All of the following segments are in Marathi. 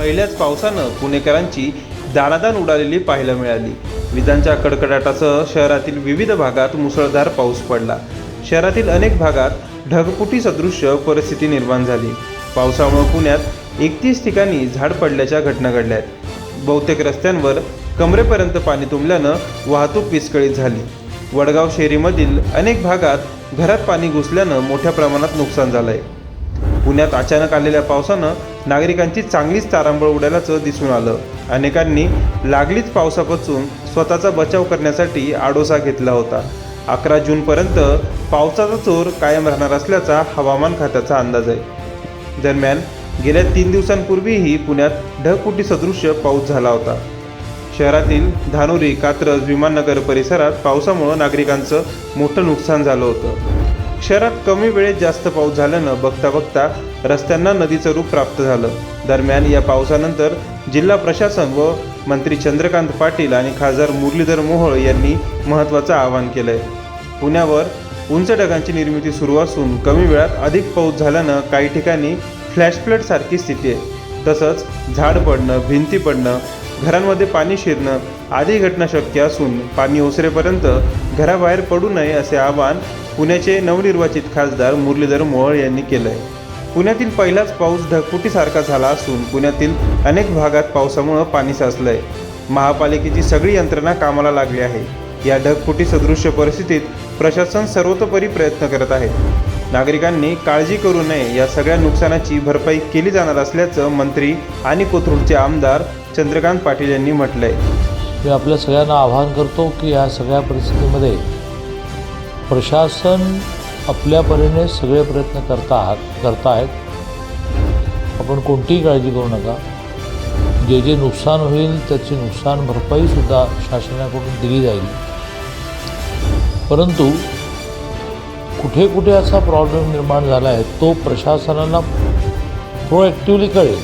पहिल्याच पावसानं पुणेकरांची दानादान उडालेली पाहायला मिळाली. विजांच्या कडकडाटासह शहरातील विविध भागात मुसळधार पाऊस पडला. शहरातील अनेक भागात ढगफुटी सदृश्य परिस्थिती निर्माण झाली. पावसामुळे पुण्यात एकतीस ठिकाणी झाड पडल्याच्या घटना घडल्या आहेत बहुतेक रस्त्यांवर कमरेपर्यंत पाणी तुंबल्यानं वाहतूक विस्कळीत झाली. वडगाव शेरीमधील अनेक भागात घरात पाणी घुसल्यानं मोठ्या प्रमाणात नुकसान झालंय. पुण्यात अचानक आलेल्या पावसानं नागरिकांची चांगलीच तारांबळ उडाल्याचं दिसून आलं. अनेकांनी लागलीच पावसापासून स्वतःचा बचाव करण्यासाठी आडोसा घेतला होता. अकरा जूनपर्यंत पावसाचा जोर कायम राहणार असल्याचा हवामान खात्याचा अंदाज आहे. दरम्यान गेल्या तीन दिवसांपूर्वीही पुण्यात ढगफुटी सदृश्य पाऊस झाला होता. शहरातील धानोरी कात्रज विमाननगर परिसरात पावसामुळं नागरिकांचं मोठं नुकसान झालं होतं. शहरात कमी वेळेत जास्त पाऊस झाल्यानं बघता बघता रस्त्यांना नदीचं रूप प्राप्त झालं. दरम्यान या पावसानंतर जिल्हा प्रशासन व मंत्री चंद्रकांत पाटील आणि खासदार मुरलीधर मोहोळ यांनी महत्त्वाचं आवाहन केलंय. पुण्यावर उंच ढगांची निर्मिती सुरू असून कमी वेळात अधिक पाऊस झाल्यानं काही ठिकाणी फ्लॅश फ्लड सारखी स्थिती आहे. तसंच झाड पडणं भिंती पडणं घरांमध्ये पाणी शिरणं आदी घटना शक्य असून पाणी ओसरेपर्यंत घराबाहेर पडू नये असे आवाहन पुण्याचे नवनिर्वाचित खासदार मुरलीधर मोहोळ यांनी केलं आहे पुण्यातील पहिलाच पाऊस ढगफुटीसारखा झाला असून पुण्यातील अनेक भागात पावसामुळं पाणी साचलं आहे महापालिकेची सगळी यंत्रणा कामाला लागली आहे. या ढगफुटी सदृश्य परिस्थितीत प्रशासन सर्वतोपरी प्रयत्न करत आहे. नागरिकांनी काळजी करू नये या सगळ्या नुकसानाची भरपाई केली जाणार असल्याचं मंत्री आणि कोथरूडचे आमदार चंद्रकांत पाटील यांनी म्हटलंय. मी आपल्या सगळ्यांना आवाहन करतो की या सगळ्या परिस्थितीमध्ये प्रशासन आपल्या परीने सगळे प्रयत्न करता आहात करत आहेत. आपण कोणतीही काळजी करू नका. जे जे नुकसान होईल त्याची नुकसान भरपाईसुद्धा शासनाकडून दिली जाईल. परंतु कुठे कुठे असा प्रॉब्लेम निर्माण झाला आहे तो प्रशासनाला प्रोॲक्टिवली कळेल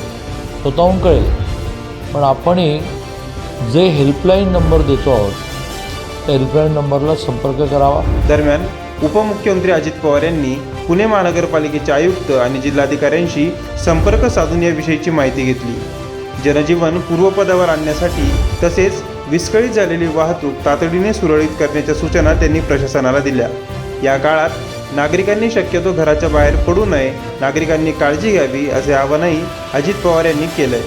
स्वतःहून कळेल. पण आपणही जे हेल्पलाईन नंबर देतो आहोत त्या हेल्पलाईन नंबरला संपर्क करावा. दरम्यान उपमुख्यमंत्री अजित पवार यांनी पुणे महानगरपालिकेचे आयुक्त आणि जिल्हाधिकाऱ्यांशी संपर्क साधून याविषयीची माहिती घेतली. जनजीवन पूर्वपदावर आणण्यासाठी तसेच विस्कळीत झालेली वाहतूक तातडीने सुरळीत करण्याच्या सूचना त्यांनी प्रशासनाला दिल्या. या काळात नागरिकांनी शक्यतो घराच्या बाहेर पडू नये. नागरिकांनी काळजी घ्यावी असे आवाहनही अजित पवार यांनी केलंय.